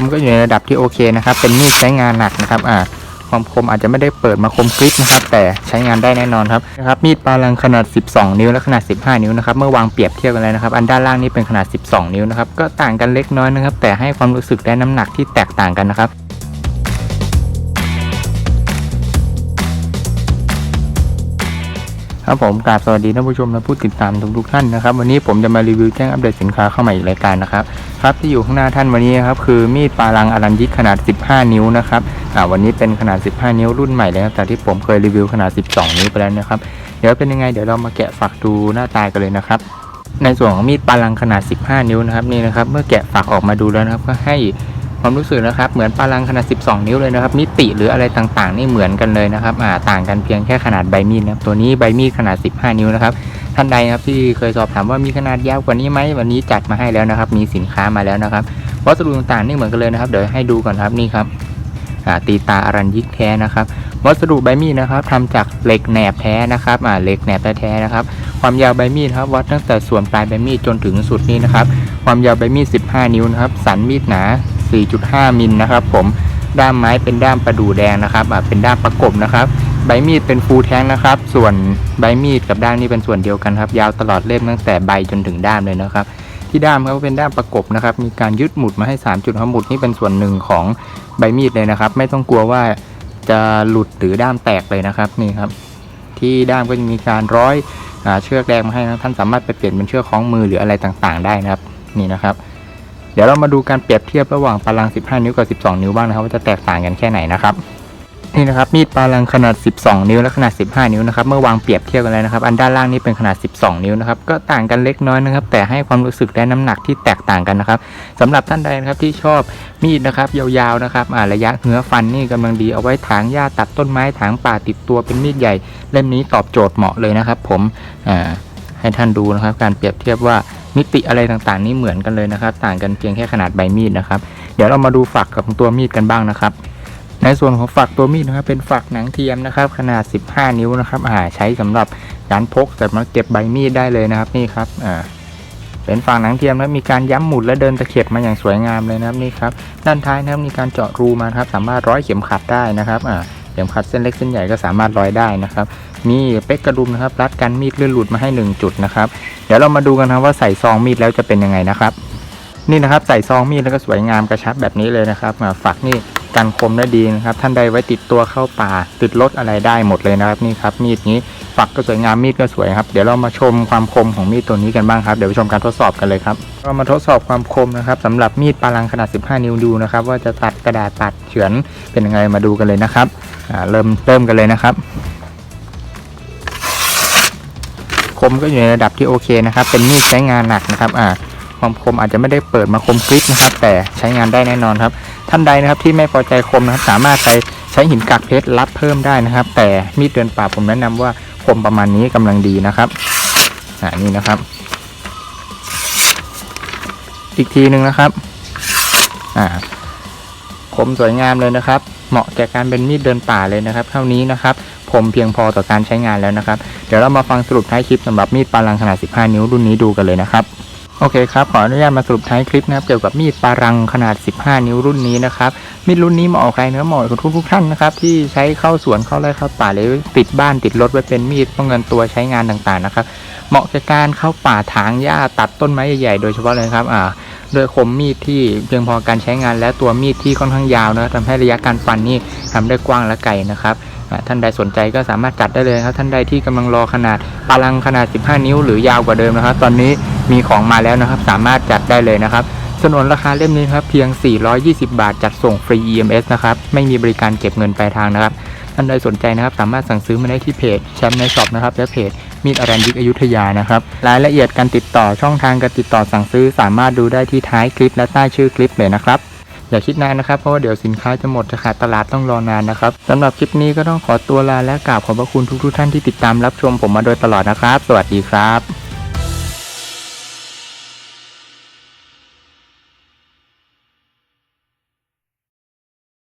มก็อยู่ในระดับที่โอเคนะครับ เป็นมีดใช้งานหนักนะครับอ่าความคมอาจจะไม่ได้เปิดมาคมกริบนะครับ แต่ใช้งานได้แน่นอนครับนะครับมีดปาลังขนาด 12 นิ้วและขนาด 15 นิ้วนะครับเมื่อวางเปรียบเทียบกันเลยนะครับ อันด้านล่างนี้เป็นขนาด 12 นิ้วนะครับก็ต่างกันเล็กน้อยนะครับ แต่ให้ความรู้สึกและน้ำหนักที่แตกต่างกันนะครับ ครับผมกราบสวัสดีท่านผู้ชมและผู้ติดตามทุกๆท่านนะครับ วันนี้ผมจะมารีวิวแจ้งอัปเดตสินค้าเข้ามาอีกรายการนะครับครับที่อยู่ข้างหน้าท่านวันนี้นะครับคือมีดปาลังอลันยิกขนาด 15 นิ้วนะครับอ่าวันนี้เป็นขนาด 15 นิ้วรุ่นใหม่เลยครับแต่ที่ผมเคยรีวิวขนาด 12 นิ้วไปแล้วนะครับเดี๋ยวเป็นยังไงเดี๋ยวเรามาแกะฝักดูหน้าตากันเลยนะครับในส่วนของมีดปาลังขนาด 15 นิ้วนะครับนี่นะครับเมื่อแกะฝักออกมาดูแล้วนะครับก็ให้ ความรู้สึกนะครับ เหมือนปาลังขนาด 12 นิ้วเลยนะครับ มิติหรืออะไรต่างๆ นี่เหมือนกันเลยนะครับอ่าต่างกันเพียงแค่ขนาดใบมีดนะครับตัวนี้ใบมีดขนาด 15 นิ้วนะครับท่านใดครับที่เคยสอบถามว่ามีขนาดยาวกว่านี้ไหมวันนี้จัดมาให้แล้วนะครับ มีสินค้ามาแล้วนะครับวัสดุต่างๆนี่เหมือนกันเลยนะครับ เดี๋ยวให้ดูก่อนครับนี่ครับอ่าตีตาอารันยิกแท้นะครับวัสดุใบมีดนะครับทำจากเหล็กแหนบแท้นะครับอ่าเหล็กแหนบแท้ๆนะครับ ความยาวใบมีดครับวัดตั้งแต่ส่วนปลายใบมีดจนถึงสุดนี้นะครับ ความยาวใบมีด 15 นิ้วนะครับ สันมีดหนา 4.5 มิลนะครับ ผมด้ามไม้เป็นด้ามประดู่แดงนะครับเป็นด้ามประกบนะครับ ใบมีดเป็นฟูลแทงนะครับ ส่วนใบมีดกับด้ามนี่เป็นส่วนเดียวกันครับ ยาวตลอดเล่มตั้งแต่ใบจนถึงด้ามเลยนะครับ ที่ด้ามเขาเป็นด้ามประกบนะครับ มีการยึดหมุดมาให้3จุดครับหมุดนี่เป็นส่วนหนึ่งของใบมีดเลยนะครับ ไม่ต้องกลัวว่าจะหลุดหรือด้ามแตกเลยนะครับนี่ครับ ที่ด้ามก็จะมีการร้อยอเชือกแดงมาให้นะท่านสามารถไปเปลี่ยนเป็นเชือกคล้องมือหรืออะไรต่างๆ ได้นะครับ นี่นะครับ เดี๋ยวเรามาดูการเปรียบเทียบระหว่างปาลัง 15 นิ้วกับ 12 นิ้วบ้างนะครับ ว่าจะแตกต่างกันแค่ไหนนะครับนี่นะครับมีดปาลังขนาด 12 นิ้วและขนาด 15 นิ้วนะครับเมื่อวางเปรียบเทียบกันเลยนะครับ อันด้านล่างนี่เป็นขนาด 12 นิ้วนะครับก็ต่างกันเล็กน้อยนะครับ แต่ให้ความรู้สึกและน้ำหนักที่แตกต่างกันนะครับสำหรับท่านใดนะครับที่ชอบมีดนะครับยาวๆนะครับอ่าระยะเงื้อฟันนี่กำลังดีเอาไว้ถางหญ้าตัดต้นไม้ถางป่าติดตัวเป็นมีดใหญ่เล่มนี้ตอบโจทย์เหมาะเลยนะครับ ผมอ่าให้ท่านดูนะครับ การเปรียบเทียบว่า มิติอะไรต่างๆ นี่เหมือนกันเลยนะครับ ต่างกันเพียงแค่ขนาดใบมีดนะครับ เดี๋ยวเรามาดูฝักของตัวมีดกันบ้างนะครับ ในส่วนของฝักตัวมีดนะครับ เป็นฝักหนังเทียมนะครับ ขนาด 15 นิ้วนะครับอ่าใช้สำหรับการพกแต่มาเก็บใบมีดได้เลยนะครับนี่ครับอ่าเป็นฝักหนังเทียมแล้วมีการย้ำหมุดและเดินตะเข็บมาอย่างสวยงามเลยนะครับนี่ครับ ด้านท้ายนะครับมีการเจาะรูมาครับ สามารถร้อยเข็มขัดได้นะครับอ่า เข็มขัดเส้นเล็กเส้นใหญ่ก็สามารถร้อยได้นะครับ มีเป๊กกระดุมนะครับ รัดกันมีดเลื่อนหลุดมาให้ 1 จุดนะครับ เดี๋ยวเรามาดูกันนะครับว่าใส่ซองมีดแล้วจะเป็นยังไงนะครับ นี่นะครับใส่ซองมีดแล้วก็สวยงามกระชับแบบนี้เลยนะครับฝักนี่กันคมได้ดีนะครับ ท่านใดไว้ติดตัวเข้าป่าติดรถอะไรได้หมดเลยนะครับนี่ครับมีดนี้ ฝักก็สวยงามมีดก็สวยครับ เดี๋ยวเรามาชมความคมของมีดตัวนี้กันบ้างครับเดี๋ยวไปชมการทดสอบกันเลยครับเรามาทดสอบความคมนะครับสำหรับมีดปาลังขนาด 15 นิ้วดูนะครับว่าจะตัดกระดาษตัดเฉือนเป็นยังไงมาดูกันเลยนะครับอ่าเริ่มเริ่มกันเลยนะครับ คมก็อยู่ในระดับที่โอเคนะครับ เป็นมีดใช้งานหนักนะครับอ่าความคมอาจจะไม่ได้เปิดมาคมกริบนะครับ แต่ใช้งานได้แน่นอนครับ ท่านใดนะครับที่ไม่พอใจคมนะครับ สามารถไปใช้หินกากเพชรรับเพิ่มได้นะครับ แต่มีดเดินป่าผมแนะนำว่า คมประมาณนี้กำลังดีนะครับอ่านี่นะครับ อีกทีหนึ่งนะครับอ่าคมสวยงามเลยนะครับ เหมาะแก่การเป็นมีดเดินป่าเลยนะครับ เท่านี้นะครับคมเพียงพอต่อการใช้งานแล้วนะครับ เดี๋ยวเรามาฟังสรุปท้ายคลิปสำหรับมีดปาลังขนาด 15 นิ้วรุ่นนี้ดูกันเลยนะครับ โอเคครับ ขออนุญาตมาสรุปท้ายคลิปนะครับ เกี่ยวกับมีดปารังขนาด 15 นิ้วรุ่นนี้นะครับ มีดรุ่นนี้เหมาะกับใครนะเหมาะกับทุกทุกท่านนะครับ ที่ใช้เข้าสวนเข้าไร่เข้าป่าหรือติดบ้านติดรถไว้เป็นมีดป้องกันตัวใช้งานต่างๆนะครับ เหมาะกับการเข้าป่าถางหญ้าตัดต้นไม้ใหญ่ๆ โดยเฉพาะเลยครับอ่าด้วยคมมีดที่เพียงพอการใช้งานและตัวมีดที่ค่อนข้างยาวนะทำให้ระยะการฟันนี่ทำได้กว้างและไกลนะครับท่านใดสนใจก็สามารถจัดได้เลยครับ ท่านใดที่กำลังรอขนาดปาลังขนาด 15 นิ้วหรือยาวกว่าเดิมนะครับ ตอนนี้ มีของมาแล้วนะครับ สามารถจัดได้เลยนะครับสนวนราคาเล่มนี้ครับเพียง 420 บาท จัดส่งฟรี EMS นะครับไม่มีบริการเก็บเงินปลายทางนะครับท่านใดสนใจนะครับ สามารถสั่งซื้อมาได้ที่เพจแชมป์ในช็อปนะครับและเพจมีดอรันยิกอยุธยานะครับรายละเอียดการติดต่อช่องทางการติดต่อสั่งซื้อ สามารถดูได้ที่ท้ายคลิปและใต้ชื่อคลิปเลยนะครับอย่าคิดนานนะครับ เพราะว่าเดี๋ยวสินค้าจะหมดจะขาดตลาดต้องรอนานนะครับสำหรับคลิปนี้ก็ต้องขอตัวลาและกราบขอบพระคุณทุกๆท่านที่ติดตามรับชมผมมาโดยตลอดนะครับ สวัสดีครับ